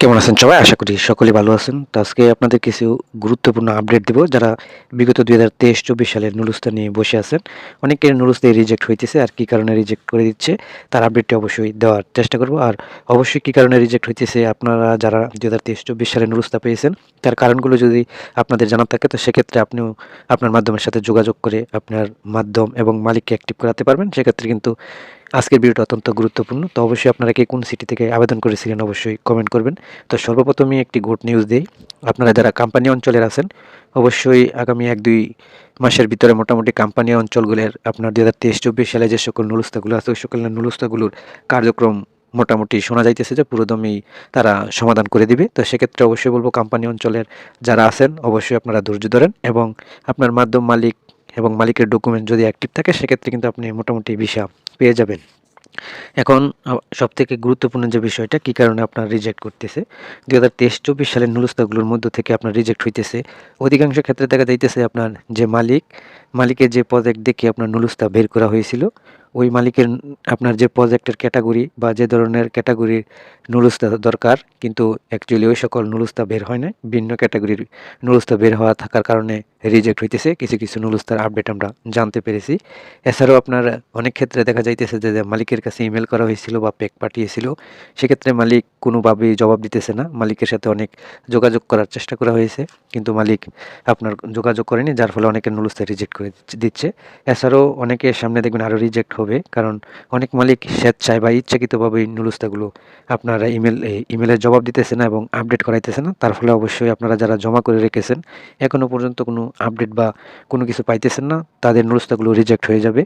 কেমন আছেন সবাই? আশা করি সকলে ভালো আছেন। তো আজকে আপনাদের কিছু গুরুত্বপূর্ণ আপডেট দেব, যারা বিগত দুই হাজার তেইশ, চব্বিশ সালের নুরুস্তা নিয়ে বসে আছেন। অনেকের নুরুস্তায় রিজেক্ট হইতেছে আর কি কারণে রিজেক্ট করে দিচ্ছে, তার আপডেটটি অবশ্যই দেওয়ার চেষ্টা করব। আর অবশ্যই কি কারণে রিজেক্ট হইতেছে, আপনারা যারা দুই হাজার তেইশ, চব্বিশ সালে নুরুস্তা পেয়েছেন, তার কারণগুলো যদি আপনাদের জানা থাকে, তো সেক্ষেত্রে আপনিও আপনার মাধ্যমের সাথে যোগাযোগ করে আপনার মাধ্যম এবং মালিককে অ্যাক্টিভ করাতে পারবেন। সেক্ষেত্রে কিন্তু আজকের ভিডিওটা অত্যন্ত গুরুত্বপূর্ণ। তো অবশ্যই আপনারা কে কোন সিটি থেকে আবেদন করেছিলেন অবশ্যই কমেন্ট করবেন। তো সর্বপ্রথমই একটি গুড নিউজ দিই। আপনারা যারা কোম্পানি অঞ্চলের আছেন, অবশ্যই আগামী এক দুই মাসের ভিতরে মোটামুটি কোম্পানি অঞ্চলগুলোর আপনার দু হাজার তেইশ চব্বিশ সালে যে সকল নুলস্তাগুলো আছে, ওই সকল নুলস্তাগুলোর কার্যক্রম মোটামুটি শোনা যাইতেছে যে পুরোদমই তারা সমাধান করে দিবে। তো সেক্ষেত্রে অবশ্যই বলব কোম্পানি অঞ্চলের যারা আছেন, অবশ্যই আপনারা ধৈর্য ধরেন এবং আপনার মাধ্যম মালিক এবং মালিকের ডকুমেন্ট যদি অ্যাক্টিভ থাকে, সেক্ষেত্রে কিন্তু আপনি মোটামুটি ভিসা পেয়ে যাবেন। এখন সবথেকে গুরুত্বপূর্ণ যে বিষয়টা, কী কারণে আপনার রিজেক্ট করতেছে? দু হাজার তেইশ চব্বিশ সালের নুলস্তাগুলোর মধ্য থেকে আপনার রিজেক্ট হইতেছে। অধিকাংশ ক্ষেত্রে দেখা যাইতেছে আপনার যে মালিক, মালিকের যে প্রজেক্ট দেখে আপনার নুলুস্তা বের করা হয়েছিল ওই মালিকের আপনার যে প্রজেক্টের ক্যাটাগরি বা যে ধরনের ক্যাটাগরির নুলুস্তা দরকার, কিন্তু অ্যাকচুয়ালি ওই সকল নুলুস্তা বের হয় না ভিন্ন ক্যাটাগরির নুলুস্তা বের হওয়া থাকার কারণে রিজেক্ট হইতেছে। কিছু কিছু নুলুস্তার আপডেট আমরা জানতে পেরেছি। এছাড়াও আপনার অনেক ক্ষেত্রে দেখা যাইতেছে যে মালিকের কাছে ইমেল করা হয়েছিল বা পেক পাঠিয়েছিল, সেক্ষেত্রে মালিক কোনোভাবেই জবাব দিতেছে না। মালিকের সাথে অনেক যোগাযোগ করার চেষ্টা করা হয়েছে, কিন্তু মালিক আপনার যোগাযোগ করেনি, যার ফলে অনেকের নুলুস্তা রিজেক্ট করে দিচ্ছে এছাড়াও অনেকে সামনে দেখবেন আরও রিজেক্ট হবে, কারণ অনেক মালিক স্বেচ্ছায় বা ইচ্ছাকৃতভাবে নুলুস্তাগুলো আপনারা ইমেল ইমেলের জবাব দিতেছে না এবং আপডেট করাইতেছে না। তার ফলে অবশ্যই আপনারা যারা জমা করে রেখেছেন এখনও পর্যন্ত কোনো আপডেট বা কোনো কিছু পাইতেছেন না, তাদের নুলুস্তাগুলো রিজেক্ট হয়ে যাবে।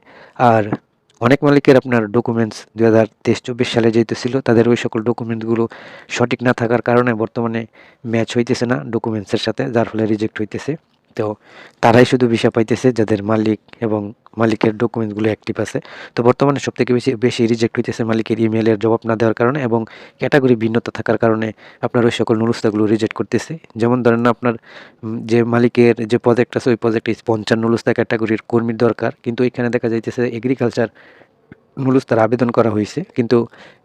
আর অনেক মালিকের আপনার ডকুমেন্টস দু হাজার তেইশ চব্বিশ সালে যেহেতু ছিল, তাদের ওই সকল ডকুমেন্টসগুলো সঠিক না থাকার কারণে বর্তমানে ম্যাচ হইতেছে না ডকুমেন্টসের সাথে, যার ফলে রিজেক্ট হইতেছে। তো তারাই শুধু ভিসা পাইতেছে যাদের মালিক এবং মালিকের ডকুমেন্টসগুলো অ্যাক্টিভ আছে। তো বর্তমানে সবথেকে বেশি বেশি রিজেক্ট হইতেছে মালিকের ইমেলের জবাব না দেওয়ার কারণে এবং ক্যাটাগরি ভিন্নতা থাকার কারণে আপনার ওই সকল নুরুস্তাগুলো রিজেক্ট করতেছে। যেমন ধরেন আপনার যে মালিকের যে প্রজেক্ট আছে, ওই প্রজেক্টে পঞ্চান্ন নুরুস্তা ক্যাটাগরির কর্মীর দরকার। কিন্তু এখানে দেখা যাইতেছে এগ্রিকালচার নুলুস্তার আবেদন করা হয়েছে। কিন্তু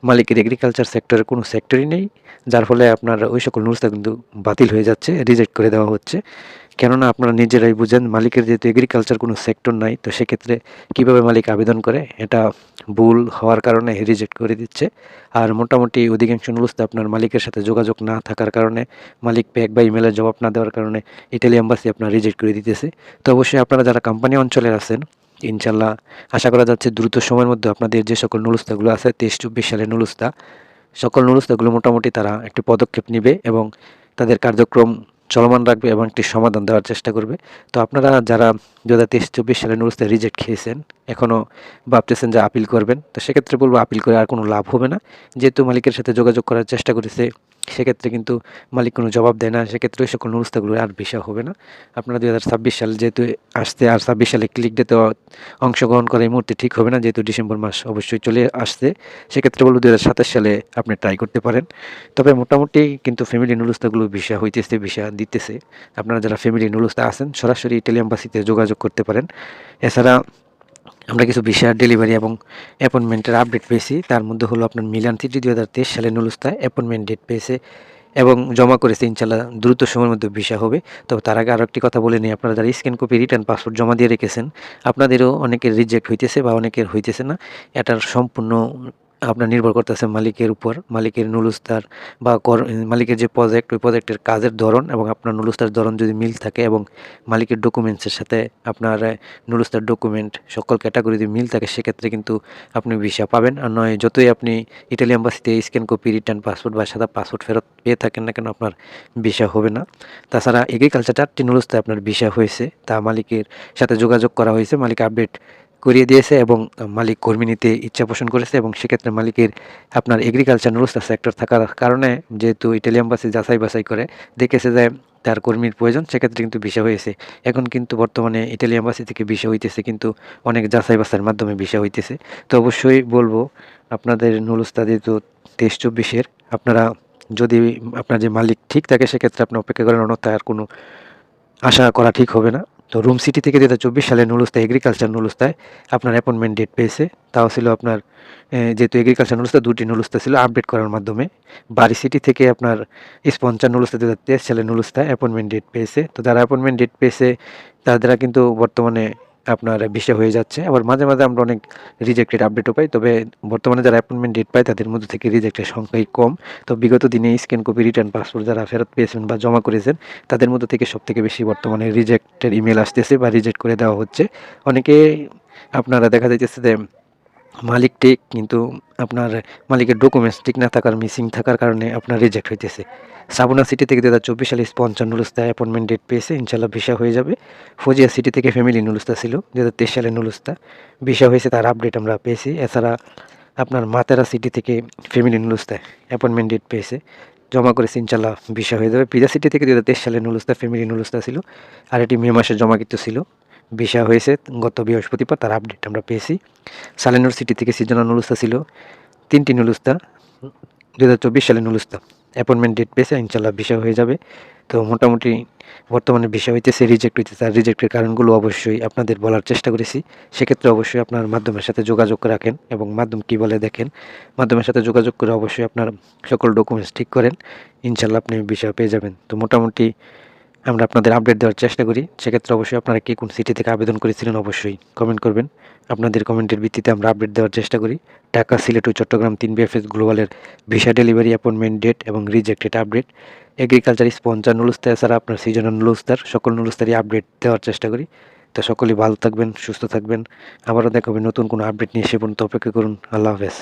মালিকের এগ্রিকালচার সেক্টরের কোনো সেক্টরই নেই, যার ফলে আপনার ওই সকল নুলুস্তা কিন্তু বাতিল হয়ে যাচ্ছে রিজেক্ট করে দেওয়া হচ্ছে। কেননা আপনারা নিজেরাই বুঝেন, মালিকের যেহেতু এগ্রিকালচার কোনো সেক্টর নাই, তো সেক্ষেত্রে কীভাবে মালিক আবেদন করে, এটা ভুল হওয়ার কারণে রিজেক্ট করে দিচ্ছে। আর মোটামুটি অধিকাংশ নুলুস্তা আপনার মালিকের সাথে যোগাযোগ না থাকার কারণে, মালিক প্যাক বা ইমেলের জবাব না দেওয়ার কারণে ইটালি এম্বাসি আপনার রিজেক্ট করে দিতেছে। তো অবশ্যই আপনারা যারা কোম্পানি অঞ্চলে আছেন ইনশাল্লাহ আশা করা যাচ্ছে দ্রুত সময়ের মধ্যে আপনাদের যে সকল নুলুস্তাগুলো আছে তেইশ চব্বিশ সালের নুলুস্তা, সকল নুলুস্তাগুলো মোটামুটি তারা একটি পদক্ষেপ নেবে এবং তাদের কার্যক্রম চলমান রাখবে এবং একটি সমাধান দেওয়ার চেষ্টা করবে। তো আপনারা যারা দু হাজার তেইশ চব্বিশ সালে নুরুস্তে রিজেক্ট খেয়েছেন। এখনও ভাবতেছেন যে আপিল করবেন। তো সেক্ষেত্রে বলব আপিল করে আর কোনো লাভ হবে না। যেহেতু মালিকের সাথে যোগাযোগ করার চেষ্টা করেছে, সেক্ষেত্রে কিন্তু মালিক কোনো জবাব দেয় না। সেক্ষেত্রে ওই সকল নুরুস্তাগুলো আর বিষয় হবে না। আপনারা দু হাজার ছাব্বিশ সাল যেহেতু আসতে আর ছাব্বিশ সালে ক্লিক ডেতে অংশগ্রহণ করা এই মুহূর্তে ঠিক হবে না। যেহেতু ডিসেম্বর মাস অবশ্যই চলে আসছে। সেক্ষেত্রে বলব দু হাজার সাতাশ সালে আপনি ট্রাই করতে পারেন। তবে মোটামুটি কিন্তু ফ্যামিলি নুরুস্তাগুলো ভিসা হইতেছে ভিসা দিতেছে। আপনারা যারা ফ্যামিলি নুরুস্তা আছেন, সরাসরি টেলিয়াম্বাসিতে যোগাযোগ করতে পারেন। এছাড়া আমরা কিছু ভিসা ডেলিভারি এবং অ্যাপয়েন্টমেন্টের আপডেট পেয়েছি। তার মধ্যে হলো আপনার মিলান সিটি দু হাজার তেইশ সালে নুলুস্তায় অ্যাপয়েন্টমেন্ট ডেট পেয়েছে এবং জমা করেছে ইনশাল্লাহ দ্রুত সময়ের মধ্যে ভিসা হবে। তবে তার আগে আরও একটি কথা বলে নিই, আপনারা যারা স্ক্যান কপি রিটার্ন পাসপোর্ট জমা দিয়ে রেখেছেন, আপনাদেরও অনেকের রিজেক্ট হইতেছে বা অনেকের হইতেছে না। এটার সম্পূর্ণ আপনার নির্ভর করতেছে মালিকের উপর, মালিকের নুলুস্তার বা কর মালিকের যে প্রজেক্ট ওই প্রজেক্টের কাজের ধরন এবং আপনার নুলুস্তার ধরন যদি মিল থাকে এবং মালিকের ডকুমেন্টসের সাথে আপনার নুলুস্তার ডকুমেন্ট সকল ক্যাটাগরি যদি মিল থাকে, সেক্ষেত্রে কিন্তু আপনি ভিসা পাবেন। আর নয়, যতই আপনি ইটালি এম্বাসিতে স্ক্যান কপি রিটার্ন পাসপোর্ট বা সাদা পাসপোর্ট ফেরত পেয়ে থাকেন না কেন, আপনার ভিসা হবে না। তাছাড়া এগ্রিকালচার চারটি নুলুস্তায় আপনার ভিসা হয়েছে। তা মালিকের সাথে যোগাযোগ করা হয়েছে। মালিক আপডেট করিয়ে দিয়েছে এবং মালিক কর্মী নিতে ইচ্ছা পোষণ করেছে এবং সেক্ষেত্রে মালিকের আপনার এগ্রিকালচার নুরুস্তা সেক্টর থাকার কারণে যেহেতু ইটালিয়ান বাসে যাচাই বাছাই করে দেখেছে যে তার কর্মীর প্রয়োজন, সেক্ষেত্রে কিন্তু বিষয় হয়েছে। এখন কিন্তু বর্তমানে ইটালিয়ান বাসি থেকে বিষয় হইতেছে, কিন্তু অনেক যাচাই বাছাইয়ের মাধ্যমে বিষয় হইতেছে। তো অবশ্যই বলব, আপনাদের নুরুস্তা যেহেতু তেইশ চব্বিশের, আপনারা যদি আপনার যে মালিক ঠিক থাকে, সেক্ষেত্রে আপনি অপেক্ষা করেন, অন্যথায় আর কোনো আশা করা ঠিক হবে না। তো রুম সিটি থেকে দু চব্বিশ সালে নুলুস্তা এগ্রিকালচার নুলুস্তায় আপনার অ্যাপয়েন্টমেন্ট ডেট পেয়েছে। তাও ছিল আপনার যেহেতু এগ্রিকালচার নুলুস্তা দুটি নুলুস্তা ছিল আপডেট করার মাধ্যমে। বাড়ি সিটি থেকে আপনার স্পঞ্চার নুলুস্তা দু হাজার তেইশ সালে নুলুস্তায় অ্যাপয়েন্টমেন্ট ডেট পেয়েছে। তো যারা অ্যাপয়েন্টমেন্ট ডেট পেয়েছে তারা কিন্তু বর্তমানে আপনার বিষয় হয়ে যাচ্ছে। আবার মাঝে মাঝে আমরা অনেক রিজেক্টেড আপডেটও পাই, তবে বর্তমানে যারা অ্যাপয়েন্টমেন্ট ডেট পায়, তাদের মধ্যে থেকে রিজেক্টের সংখ্যাই কম। তো বিগত দিনে স্ক্যান কপি রিটার্ন পাসপোর্ট যারা ফেরত পেয়েছেন বা জমা করেছেন, তাদের মধ্যে থেকে সব থেকে বেশি বর্তমানে রিজেক্টের ইমেল আসতেছে বা রিজেক্ট করে দেওয়া হচ্ছে। অনেকে আপনারা দেখা যাইতেছে যে মালিক ঠিক কিন্তু আপনার মালিকের ডকুমেন্টস ঠিক না থাকার মিসিং থাকার কারণে আপনার রিজেক্ট হইতেছে। সাবুনা সিটি থেকে দু হাজার চব্বিশ সালে পঞ্চান্ন নুলুস্তা অ্যাপয়েন্টমেন্ট ডেট পেয়েছে ইনশাল্লাহ ভিসা হয়ে যাবে। ফজিয়া সিটি থেকে ফ্যামিলি নুলুস্তা ছিল দু হাজার তেইশ সালে নুলুস্তা। ভিসা হয়েছে, তার আপডেট আমরা পেয়েছি। এছাড়া আপনার মাতেরা সিটি থেকে ফ্যামিলি নুলুস্তায় অ্যাপয়েন্টমেন্ট ডেট পেয়েছে। জমা করেছে ইনশাল্লাহ ভিসা হয়ে যাবে। পিজা সিটি থেকে দু হাজার তেইশ সালে নুলুস্তা ফ্যামিলি নুলুস্তা ছিল। আর এটি মে মাসে জমাকৃত ছিল। ভিসা হয়েছে, গত বৃহস্পতিবার তার আপডেট আমরা পেয়েছি। সালেনুর সিটি থেকে সিজনা নুলুস্তা ছিল। তিনটি নুলুস্তা দু হাজার চব্বিশ সালে নুলুস্তা। অ্যাপয়েন্টমেন্ট ডেট পেয়েছে ইনশাল্লাহ ভিসা হয়ে যাবে। তো মোটামুটি বর্তমানে ভিসা হইতেছে রিজেক্ট হইতেছে। আর রিজেক্টের কারণগুলো অবশ্যই আপনাদের বলার চেষ্টা করেছি। সেক্ষেত্রে অবশ্যই আপনার মাধ্যমের সাথে যোগাযোগ রাখেন এবং মাধ্যম কী বলে দেখেন। মাধ্যমের সাথে যোগাযোগ করে অবশ্যই আপনার সকল ডকুমেন্টস ঠিক করেন। ইনশাল্লাহ আপনি ভিসা পেয়ে যাবেন। তো মোটামুটি আমরা আপনাদের আপডেট দেওয়ার চেষ্টা করি। সেক্ষেত্রে অবশ্যই আপনারা কে কোন সিটি থেকে আবেদন করেছিলেন অবশ্যই কমেন্ট করবেন। আপনাদের কমেন্টের ভিত্তিতে আমরা আপডেট দেওয়ার চেষ্টা করি। ঢাকা, সিলেট ও চট্টগ্রাম তিন বিএফএস গ্লোবালের ভিসা ডেলিভারি অ্যাপয়েন্টমেন্ট ডেট এবং রিজেক্টেড আপডেট এগ্রিকালচার স্পঞ্জার নুলুস্তা এছাড়া আপনার সিজনাল নুলুস্তার সকল নুলুস্তারই আপডেট দেওয়ার চেষ্টা করি। তো সকলেই ভালো থাকবেন, সুস্থ থাকবেন। আবারও দেখা হবে নতুন কোনো আপডেট নিয়ে সে পর্যন্ত অপেক্ষা করুন। আল্লাহ হাফেজ।